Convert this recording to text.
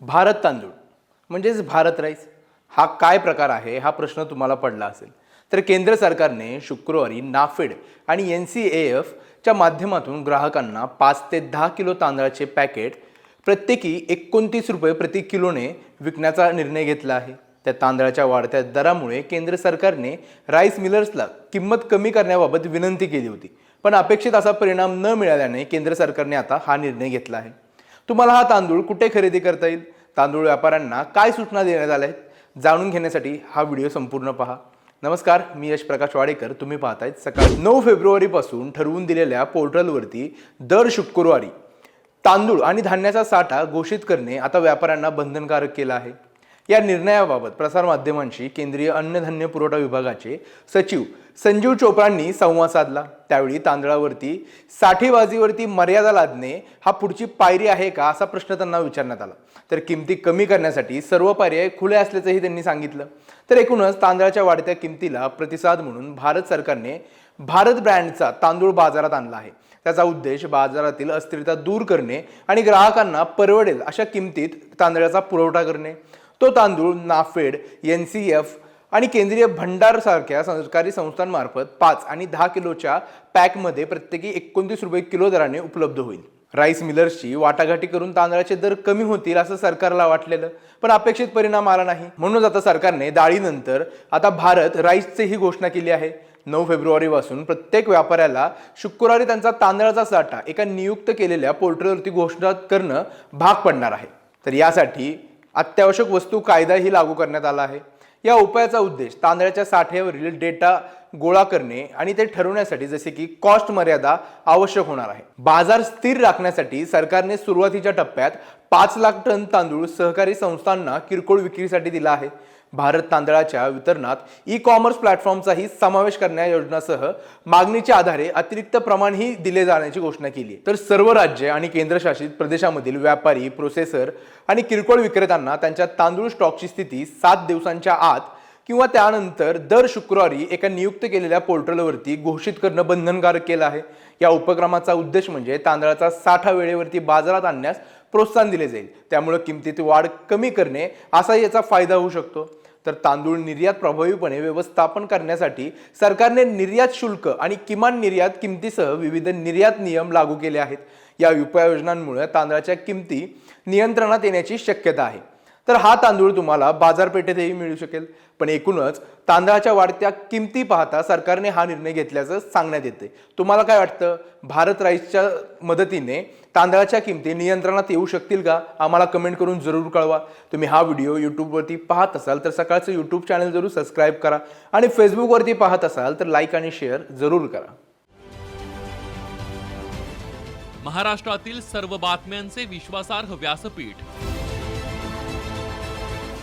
भारत तांदूळ. म्हणजेच भारत राईस हा काय प्रकार आहे? हा प्रश्न तुम्हाला पडला असेल. तर केंद्र सरकारने शुक्रवारी नाफेड आणि एन सी ए एफच्या माध्यमातून ग्राहकांना पाच ते दहा किलो तांदळाचे पॅकेट प्रत्येकी एकोणतीस रुपये प्रति किलोने विकण्याचा निर्णय घेतला आहे. त्या तांदळाच्या वाढत्या दरामुळे केंद्र सरकारने राईस मिलर्सला किंमत कमी करण्याबाबत विनंती केली होती. पण अपेक्षित असा परिणाम न मिळाल्याने केंद्र सरकारने आता हा निर्णय घेतला आहे. तुम्हाला हा तांदूळ कुठे खरेदी करता येईल? तांदूळ व्यापाऱ्यांना काय सूचना देण्यात आल्या आहेत? जाणून घेण्यासाठी हा व्हिडिओ संपूर्ण पहा. नमस्कार मी यश प्रकाश वाडेकर. तुम्ही पाहतायत सकाळी नऊ फेब्रुवारीपासून ठरवून दिलेल्या पोर्टलवरती दर शुक्रवारी तांदूळ आणि धान्याचा साठा घोषित करणे आता व्यापाऱ्यांना बंधनकारक केलं आहे. या निर्णयाबाबत प्रसारमाध्यमांशी केंद्रीय अन्नधान्य पुरवठा विभागाचे सचिव संजीव चोप्रांनी संवाद साधला. त्यावेळी तांदळावरती साठेबाजीवरती मर्यादा लादणे हा पुढची पायरी आहे का असा प्रश्न त्यांना विचारण्यात आला. तर किमती कमी करण्यासाठी सर्व पर्याय खुले असल्याचंही त्यांनी सांगितलं. तर एकूणच तांदळाच्या वाढत्या किमतीला प्रतिसाद म्हणून भारत सरकारने भारत ब्रँडचा तांदूळ बाजारात आणला आहे. त्याचा उद्देश बाजारातील अस्थिरता दूर करणे आणि ग्राहकांना परवडेल अशा किमतीत तांदळाचा पुरवठा करणे. तो तांदूळ नाफेड एन सी एफ आणि केंद्रीय भंडारसारख्या सरकारी संस्थांमार्फत पाच आणि दहा किलोच्या पॅकमध्ये प्रत्येकी एकोणतीस रुपये किलो दराने उपलब्ध होईल. राईस मिलर्सची वाटाघाटी करून तांदळाचे दर कमी होतील असं सरकारला वाटलेलं पण अपेक्षित परिणाम आला नाही. म्हणूनच आता सरकारने डाळीनंतर आता भारत राईसची ही घोषणा केली आहे. नऊ फेब्रुवारीपासून प्रत्येक व्यापाऱ्याला शुक्रवारी त्यांचा तांदळाचा साठा एका नियुक्त केलेल्या पोर्टलवरती घोषणा करणं भाग पडणार आहे. तर यासाठी अत्यावश्यक वस्तू कायदाही लागू करण्यात आला आहे. या उपायाचा उद्देश तांदळाच्या साठ्यावरील डेटा गोळा करणे आणि ते ठरवण्यासाठी जसे की कॉस्ट मर्यादा आवश्यक होणार आहे. बाजार स्थिर राखण्यासाठी सरकारने सुरुवातीच्या टप्प्यात पाच लाख टन तांदूळ सहकारी संस्थांना किरकोळ विक्रीसाठी दिला आहे. भारत तांदळाच्या वितरणात ई कॉमर्स प्लॅटफॉर्मचाही समावेश करण्या योजनासह मागणीच्या आधारे अतिरिक्त प्रमाणही दिले जाण्याची घोषणा केली तर सर्व राज्य आणि केंद्रशासित प्रदेशामधील व्यापारी प्रोसेसर आणि किरकोळ विक्रेत्यांना त्यांच्या तांदूळ स्टॉकची स्थिती सात दिवसांच्या आत किंवा त्यानंतर दर शुक्रवारी एका नियुक्त केलेल्या पोर्टलवरती घोषित करणं बंधनकारक केलं आहे. या उपक्रमाचा उद्देश म्हणजे तांदळाचा साठा वेळेवरती बाजारात आणण्यास प्रोत्साहन दिले जाईल. त्यामुळे किमतीत वाढ कमी करणे असा याचा फायदा होऊ शकतो. तर तांदूळ निर्यात प्रभावीपणे व्यवस्थापन करण्यासाठी सरकारने निर्यात शुल्क आणि किमान निर्यात किमतीसह विविध निर्यात नियम लागू केले आहेत. या उपाययोजनांमुळे तांदळाच्या किमती नियंत्रणात येण्याची शक्यता आहे. तर हा तांदूळ तुम्हाला बाजारपेठेतही मिळू शकेल. पण एकूणच तांदळाच्या वाढत्या किमती पाहता सरकारने हा निर्णय घेतल्याचं सांगण्यात येते तुम्हाला काय वाटतं? भारत राईसच्या मदतीने तांदळाच्या किमती नियंत्रणात येऊ शकतील का? आम्हाला कमेंट करून जरूर कळवा. तुम्ही हा व्हिडिओ यूट्यूबवरती पाहत असाल तर सकाळचं यूट्यूब चॅनल जरूर सबस्क्राईब करा आणि फेसबुकवरती पाहत असाल तर लाईक आणि शेअर जरूर करा. महाराष्ट्रातील सर्व बातम्यांचे विश्वासार्ह व्यासपीठ